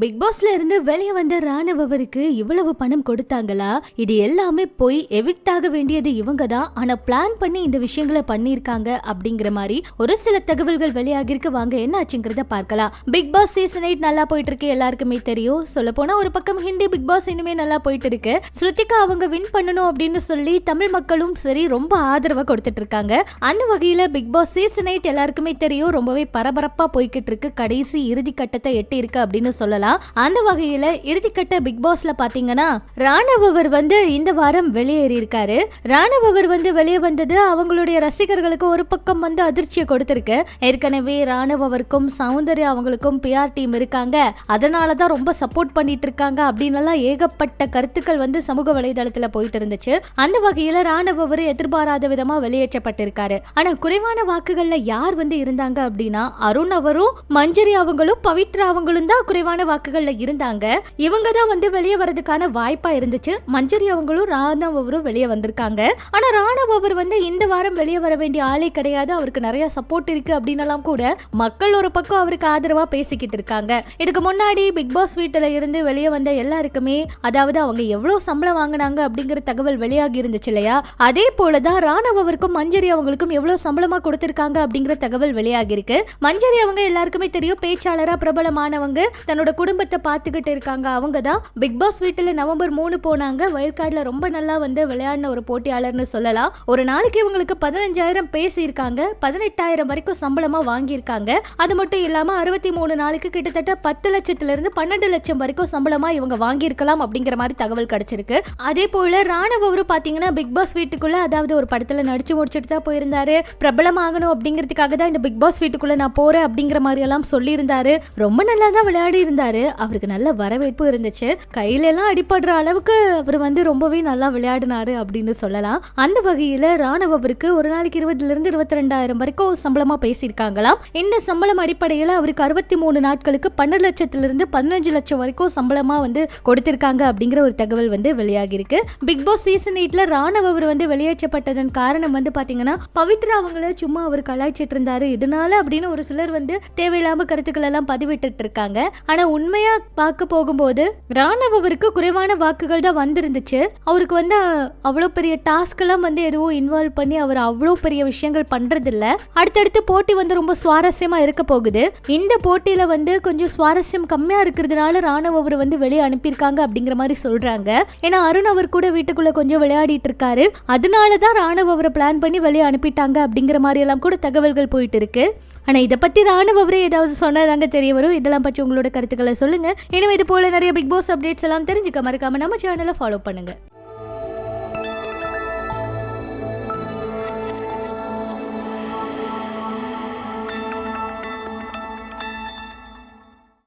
Big பாஸ்ல இருந்து வெளியே வந்த ராணுவருக்கு இவ்வளவு பணம் கொடுத்தாங்களா? இது எல்லாமே போய் எவிக்ட் ஆக வேண்டியது இவங்க தான். ஆனா பிளான் பண்ணி இந்த விஷயங்களை பண்ணிருக்காங்க அப்படிங்கிற மாதிரி ஒரு சில தகவல்கள் வெளியாகிருக்கு வாங்க என்ன ஆச்சுங்கிறத பார்க்கலாம். பிக் பாஸ் சீசன் எயிட் நல்லா போயிட்டு இருக்கு எல்லாருக்குமே தெரியும். சொல்ல போனா ஒரு பக்கம் ஹிந்தி பிக் பாஸ் இனிமே நல்லா போயிட்டு இருக்கு ஸ்ருத்திகா அவங்க வின் பண்ணணும் அப்படின்னு சொல்லி தமிழ் மக்களும் சரி ரொம்ப ஆதரவை கொடுத்துட்டு இருக்காங்க அந்த வகையில பிக் பாஸ் சீசன் எயிட் எல்லாருக்குமே தெரியும். ரொம்பவே பரபரப்பா போய்கிட்டு இருக்கு கடைசி இறுதி கட்டத்தை எட்டி இருக்கு அப்படின்னு சொல்லலாம். அந்த வகையில இறுதிக்கட்ட பிக் பாஸ்ல பாத்தீங்கன்னா ராணவர் வந்து இந்த வாரம் வெளியேறி இருக்காரு ராணவர் வந்து வெளியே வந்தது அவங்களுடைய ரசிகர்களுக்கு ஒரு பக்கம் வந்து அதிர்ச்சியை கொடுத்திருக்கு. ஏற்கனவே ராணவருக்கும் சௌந்தர்யா அவங்களுக்கும் பிஆர் டீம் இருக்காங்க. அதனால தான் ரொம்ப சப்போர்ட் பண்ணிட்டு இருக்காங்க அப்படின்னு ஏகப்பட்ட கருத்துக்கள் வந்து சமூக வலைதளத்துல போயிட்டு இருந்துச்சு. அந்த வகையில ராணவர் எதிர்பாராத விதமா வெளியேற்றப்பட்டிருக்காரு. ஆனா குறைவான வாக்குகள்ல யார் வந்து இருந்தாங்க அப்படின்னா அருண் அவரும் மஞ்சரி அவங்களும் பவித்ரா அவங்களும் தான் குறைவான வாக்குகள்ல இருந்தாங்க. இவங்க தான் வந்து வெளியே வரதுக்கான வாய்ப்பா இருந்துச்சு. மஞ்சரி அவங்களும் ராணவ் அவரும் வெளியே வந்திருக்காங்க. ஆனா ராணவ் அவர் வந்து இந்த வாரம் வெளியே வர வேண்டிய ஆளே கிடையாது. அவருக்கு நிறைய சப்போர்ட் இருக்கு அப்படின்னலாம் கூட மக்கள் ஒரு பக்கம் அவருக்கு ஆதரவா பேசிக்கிட்டு இருக்காங்க. இதுக்கு முன்னாடி பிக் பாஸ் வீட்டுல இருந்து வெளியே வந்த எல்லாருக்குமே அதாவது அவங்க எவ்வளவு சம்பளம் வாங்கினாங்க அப்படிங்கிற தகவல் வெளியாகி இருந்துச்சு இல்லையா? அதே போலதான் ராணவ் அவருக்கும் மஞ்சரி அவங்களுக்கும் எவ்வளவு சம்பளமா கொடுத்திருக்காங்க அப்படிங்கிற தகவல் வெளியாகி இருக்கு. மஞ்சரி அவங்க எல்லாருக்குமே தெரியும். பேச்சாளரா பிரபலமானவங்க. தன்னோட குடும்பத்தை பார்த்துக்கிட்டு இருக்காங்க. அவங்க தான் பிக் பாஸ் வீட்டில் நவம்பர் மூணு போனாங்க. வயல்காட்டில் ரொம்ப நல்லா வந்து விளையாடின ஒரு போட்டியாளர்னு சொல்லலாம். ஒரு நாளைக்கு இவங்களுக்கு பதினஞ்சாயிரம் பேசியிருக்காங்க. பதினெட்டாயிரம் வரைக்கும் சம்பளமாக வாங்கியிருக்காங்க. அது மட்டும் இல்லாமல் அறுபத்தி மூணு நாளைக்கு கிட்டத்தட்ட பத்து லட்சத்திலிருந்து பன்னெண்டு லட்சம் வரைக்கும் சம்பளமாக இவங்க வாங்கியிருக்கலாம் அப்படிங்கிற மாதிரி தகவல் கிடைச்சிருக்கு. அதே போல் ராணுவரும் பார்த்தீங்கன்னா பிக் பாஸ் வீட்டுக்குள்ளே அதாவது ஒரு படத்தில் நடிச்சு முடிச்சுட்டு தான் போயிருந்தாரு. பிரபலமாகணும் அப்படிங்கிறதுக்காக தான் இந்த பிக் பாஸ் வீட்டுக்குள்ளே நான் போகிறேன் அப்படிங்கிற மாதிரி எல்லாம் சொல்லியிருந்தாரு. ரொம்ப நல்லா தான் விளையாடி இருந்தார். அவருக்கு நல்ல வரவேற்பு இருந்துச்சு. கையில எல்லாம் அடிபடுற அளவுக்கு அவர் வந்து ரொம்பவே நல்லா விளையாடினாரு அப்படின்னு சொல்லலாம். அந்த வகையில ராணுவ அவருக்கு ஒரு நாளைக்கு இருபதுல இருந்து இருபத்தி ரெண்டாயிரம் வரைக்கும் சம்பளமா பேசியிருக்காங்களாம். இந்த சம்பளம் அடிப்படையில் அவருக்கு அறுபத்தி மூணு நாட்களுக்கு பன்னெண்டு லட்சத்துல இருந்து பதினஞ்சு லட்சம் வரைக்கும் சம்பளமா வந்து கொடுத்திருக்காங்க அப்படிங்கிற ஒரு தகவல் வந்து வெளியாகி இருக்கு பிக் பாஸ் சீசன் எயிட்ல ராணுவ அவர் வந்து வெளியேற்றப்பட்டதன் காரணம் வந்து பாத்தீங்கன்னா பவித்ரா அவங்கள சும்மா அவர் கலாய்ச்சிட்டு இருந்தாரு. இதனால அப்படின்னு ஒரு சிலர் வந்து தேவையில்லாம கருத்துக்கள் எல்லாம் பதிவிட்டு இருக்காங்க. ஆனா உண்மையா பார்க்க போகும்போது ராணவ் அவருக்கு குறைவான வாக்குகள் தான் வந்திருந்துச்சு. அவருக்கு வந்து அவ்வளோ பெரிய டாஸ்க் எல்லாம் வந்து எதுவும் இன்வால்வ் பண்ணி அவர் அவ்வளோ பெரிய விஷயங்கள் பண்றது இல்ல அடுத்தடுத்து போட்டி வந்து ரொம்ப சுவாரஸ்யமா இருக்க போகுது. இந்த போட்டியில வந்து கொஞ்சம் சுவாரஸ்யம் கம்மியா இருக்கிறதுனால ராணவ் அவர் வந்து வெளியே அனுப்பியிருக்காங்க அப்படிங்கிற மாதிரி சொல்றாங்க. ஏன்னா அருண் அவர் கூட வீட்டுக்குள்ள கொஞ்சம் விளையாடிட்டு இருக்காரு. அதனால தான் ராணவ் அவரை பிளான் பண்ணி வெளியே அனுப்பிட்டாங்க அப்படிங்கிற மாதிரி எல்லாம் கூட தகவல்கள் போயிட்டு இருக்கு. ஆனால் இதை பற்றி ராணுவ அவரே ஏதாவது சொன்னதாங்க தெரிய வரும். இதெல்லாம் பற்றி உங்களோட கருத்துக்களை சொல்லுங்கள் இனிமேல் இது போல் நிறைய பிக் பாஸ் அப்டேட்ஸ் எல்லாம் தெரிஞ்சுக்க மறக்காமல் நம்ம சேனலை ஃபாலோ பண்ணுங்கள்